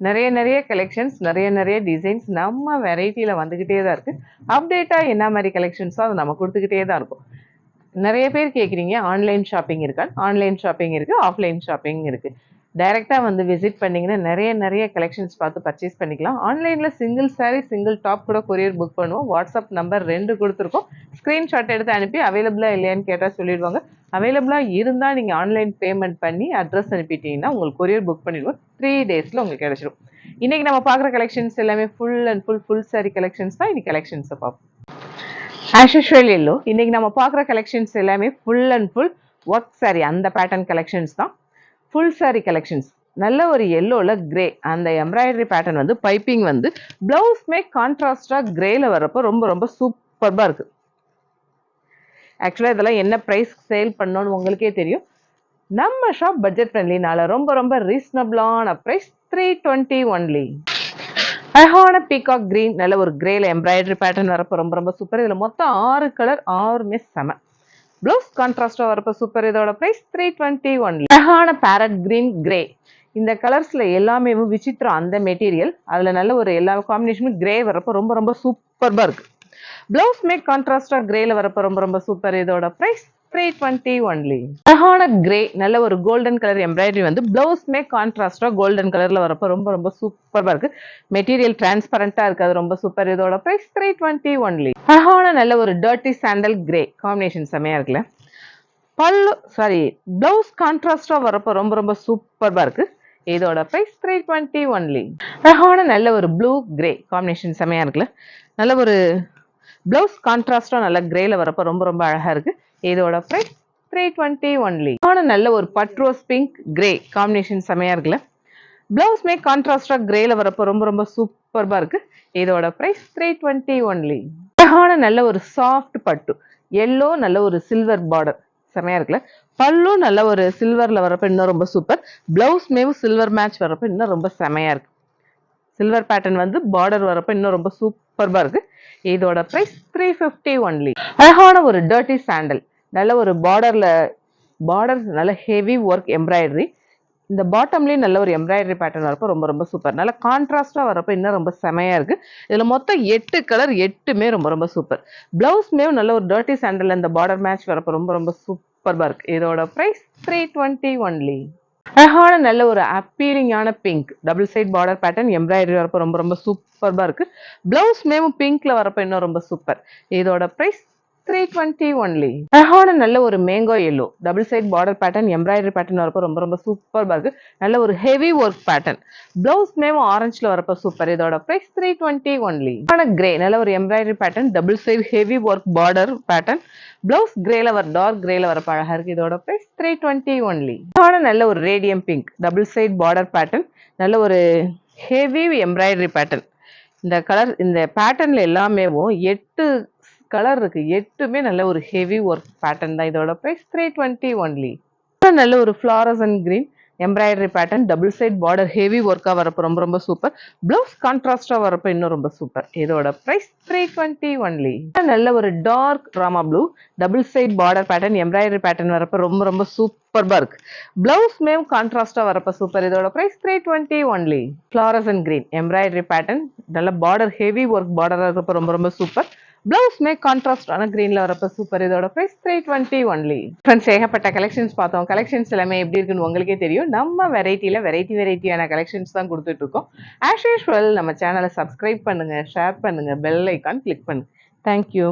நிறைய நிறைய கலெக்ஷன்ஸ் நிறைய நிறைய டிசைன்ஸ் நம்ம வெரைட்டியில் வந்துக்கிட்டே தான் இருக்குது அப்டேட்டாக என்ன மாதிரி கலெக்ஷன்ஸோ அதை நம்ம கொடுத்துக்கிட்டே தான் இருக்கும். நிறைய பேர் கேட்குறீங்க ஆன்லைன் ஷாப்பிங் இருக்கா? ஆன்லைன் ஷாப்பிங் இருக்குது ஆஃப்லைன் ஷாப்பிங் இருக்குது டைரெக்டாக வந்து விசிட் பண்ணிங்கன்னா நிறைய நிறைய கலெக்ஷன்ஸ் பார்த்து பர்ச்சேஸ் பண்ணிக்கலாம். ஆன்லைனில் சிங்கிள் சாரீ சிங்கிள் டாப் கூட கொரியர் புக் பண்ணுவோம். வாட்ஸ்அப் நம்பர் ரெண்டு கொடுத்துருக்கோம். ஸ்க்ரீன்ஷாட் எடுத்து அனுப்பி அவைலபிளாக இல்லையான்னு கேட்டால் சொல்லிடுவாங்க. அவைலபிளாக இருந்தால் நீங்கள் ஆன்லைன் பேமெண்ட் பண்ணி அட்ரஸ் அனுப்பிட்டீங்கன்னா உங்களுக்கு கொரியர் புக் பண்ணிடுவோம். த்ரீ டேஸில் உங்களுக்கு கிடச்சிடும் இன்றைக்கி நம்ம பார்க்குற கலெக்ஷன்ஸ் எல்லாமே full and full full sari collections தான். இன்றைக்கி கலெக்ஷன்ஸை பார்ப்போம். ஆஷுவல் எல்லோ இன்றைக்கி நம்ம பார்க்குற கலெக்ஷன்ஸ் எல்லாமே full and full work sari அந்த பேட்டர்ன் கலெக்ஷன்ஸ் தான். ஃபுல் சாரி கலெக்ஷன்ஸ் நல்ல ஒரு எல்லோவில் கிரே அந்த எம்ப்ராய்டரி பேட்டர்ன் வந்து பைப்பிங் வந்து ப்ளவுஸ்மே கான்ட்ராஸ்டாக கிரேயில் வர்றப்போ ரொம்ப ரொம்ப சூப்பர்பாக இருக்குது ஆக்சுவலாக இதெல்லாம் என்ன ப்ரைஸ் சேல் பண்ணோன்னு உங்களுக்கே தெரியும். நம்ம ஷாப் பட்ஜெட் ஃப்ரெண்ட்லினால ரொம்ப ரொம்ப ரீசனபிளான ப்ரைஸ் த்ரீ டுவெண்ட்டி ஒன்லி அழகான பீகாக் க்ரீன் நல்ல ஒரு கிரேல எம்ப்ராய்டரி பேட்டர்ன் வரப்போ ரொம்ப ரொம்ப சூப்பர் இதில் மொத்தம் ஆறு கலர் ஆறுமே செம. ப்ளவுஸ் கான்ட்ராஸ்டாக வரப்போ சூப்பர் இதோட ப்ரைஸ் த்ரீ டுவெண்ட்டி ஒன்லி அழகான பேரட் க்ரீன் கிரே இந்த கலர்ஸில் எல்லாமே விசித்திரம் அந்த மெட்டீரியல் அதில் நல்ல ஒரு எல்லா காம்பினேஷனும் கிரே வரப்போ ரொம்ப ரொம்ப சூப்பர்பாக இருக்குது ப்ளவுஸ் மேக் கான்ட்ராஸ்டாக கிரேல வரப்போ ரொம்ப ரொம்ப சூப்பர் இதோட ப்ரைஸ் த்ரீ டுவெண்ட்டி ஒன்லி அழகான கிரே நல்ல ஒரு கோல்டன் கலர் எம்ப்ராய்டரி வந்து பிளவுஸ்மே கான்ட்ராஸ்டாக கோல்டன் கலரில் வரப்போ ரொம்ப ரொம்ப சூப்பராக இருக்குது மெட்டீரியல் டிரான்ஸ்பரண்ட்டாக இருக்குது அது ரொம்ப சூப்பர் இதோட ப்ரைஸ் த்ரீ டுவெண்ட்டி ஒன்லி அழகான நல்ல ஒரு டர்ட்டி சாண்டல் கிரே காம்பினேஷன் செம்மையாக இருக்குல்ல. பல்லு சாரி பிளவுஸ் கான்ட்ராஸ்டாக வரப்போ ரொம்ப ரொம்ப சூப்பராக இருக்குது இதோட ப்ரைஸ் த்ரீ டுவெண்ட்டி ஒன்லி அழகான நல்ல ஒரு ப்ளூ கிரே காம்பினேஷன் செமையா இருக்குல்ல. நல்ல ஒரு ப்ளவுஸ் கான்ட்ராஸ்டாக நல்ல கிரேல வரப்போ ரொம்ப ரொம்ப அழகாக இருக்குது இதோட ப்ரைஸ் த்ரீ டுவெண்ட்டி ஒன்லி ஆனால் நல்ல ஒரு பட்ரோஸ் பிங்க் கிரே காம்பினேஷன் செமையாக இருக்குல்ல? பிளவுஸ்மே கான்ட்ராஸ்டாக கிரேல வரப்போ ரொம்ப ரொம்ப சூப்பர்பாக இருக்குது இதோட ப்ரைஸ் த்ரீ டுவெண்ட்டி ஒன்லி அழகான நல்ல ஒரு சாஃப்ட் பட்டு எல்லோ நல்ல ஒரு சில்வர் பார்டர் செமையாக இருக்குல்ல? பல்லும் நல்ல ஒரு சில்வரில் வரப்போ இன்னும் ரொம்ப சூப்பர் ப்ளவுஸ் மேவும் சில்வர் மேட்ச் வரப்போ இன்னும் ரொம்ப செமையாக இருக்குது சில்வர் பேட்டர்ன் வந்து பார்டர் வரப்போ இன்னும் ரொம்ப சூப்பர்பாக இருக்குது இதோட ப்ரைஸ் த்ரீ ஃபிஃப்டி ஒன்லி அழகான ஒரு டர்ட்டி சாண்டல் நல்ல ஒரு பார்டரில் பார்டர் நல்ல ஹெவி ஒர்க் எம்ப்ராய்டரி இந்த பாட்டம்லேயும் நல்ல ஒரு எம்ப்ராய்டரி பேட்டர்ன் வரப்போ ரொம்ப ரொம்ப சூப்பர் நல்ல கான்ட்ராஸ்டாக வரப்போ இன்னும் ரொம்ப செமையாக இருக்குது இதில் மொத்தம் எட்டு கலர் எட்டுமே ரொம்ப ரொம்ப சூப்பர் ப்ளவுஸ்மே நல்ல ஒரு டர்ட்டி சாண்டல் இந்த பார்டர் மேட்ச் வரப்போ ரொம்ப ரொம்ப சூப்பர்பாக இருக்குது இதோட ப்ரைஸ் த்ரீ டுவெண்ட்டி ஒன்லி அழகான நல்ல ஒரு அப்பீலிங்கான pink double side border pattern embroidery வரப்போ ரொம்ப ரொம்ப சூப்பர்பாக இருக்குது ப்ளவுஸ் மேமும் பிங்க்ல வரப்போ இன்னும் ரொம்ப சூப்பர் இதோட ப்ரைஸ் த்ரீ டுவெண்ட்டி ஒன்லி அழகான நல்ல ஒரு mango yellow double side border pattern embroidery pattern வரப்போ ரொம்ப ரொம்ப சூப்பர் இருக்குது நல்ல ஒரு ஹெவி ஒர்க் பேட்டர்ன் பிளவுஸ் மேவும் ஆரஞ்சில் வரப்போ சூப்பர் இதோட ப்ரைஸ் த்ரீ டுவெண்ட்டி ஒன்லி ஆனால் கிரே நல்ல ஒரு embroidery pattern double side heavy work border pattern blouse கிரேல வர டார்க் கிரேல வர அழகா இருக்கு. இதோட ப்ரைஸ் த்ரீ டுவெண்ட்டி ஒன்லி ஆன நல்ல ஒரு radium pink double side border pattern நல்ல ஒரு ஹெவி எம்ப்ராய்டரி பேட்டர்ன் இந்த கலர் இந்த பேட்டர்ன்ல எல்லாமேவும் எட்டு கலர் இருக்கு. எட்டுமே நல்ல ஒரு ஹெவி ஒர்க் பேட்டர்ன் தான் இதோட ப்ரைஸ் த்ரீ டுவெண்ட்டி ஒன்லி நல்ல ஒரு fluorescent green embroidery pattern double side border heavy ஒர்க்காக வரப்போ ரொம்ப ரொம்ப சூப்பர் ப்ளவுஸ் கான்ட்ராஸ்டாக வரப்போ இன்னும் ரொம்ப சூப்பர் இதோட ப்ரைஸ் த்ரீ டுவெண்ட்டி ஒன்லி நல்ல ஒரு dark Rama blue double side border pattern embroidery pattern வரப்போ ரொம்ப ரொம்ப சூப்பர்பாக இருக்கு. பிளவுஸ் மேம் கான்ட்ராஸ்டாக வரப்போ சூப்பர் இதோட price three twenty only fluorescent green embroidery pattern நல்ல பார்டர் ஹெவி ஒர்க் பார்டராக இருக்கப்போ ரொம்ப ரொம்ப சூப்பர் ப்ளவுஸ் மே கான்ட்ராஸ்டான கிரீன்ல வரப்ப சூப்பர் இதோட price three twenty only friends ஏகப்பட்ட கலெக்ஷன்ஸ் பார்த்தோம். கலெக்ஷன்ஸ் எல்லாமே எப்படி இருக்குன்னு உங்களுக்கே தெரியும். நம்ம வெரைட்டியில வெரைட்டி வெரைட்டியான கலெக்ஷன்ஸ் தான் கொடுத்துட்டு இருக்கோம். ஆஸ் யூஸ்வல் நம்ம சேனலை சப்ஸ்கிரைப் பண்ணுங்க ஷேர் பண்ணுங்க பெல் ஐக்கான் கிளிக் பண்ணுங்க. Thank you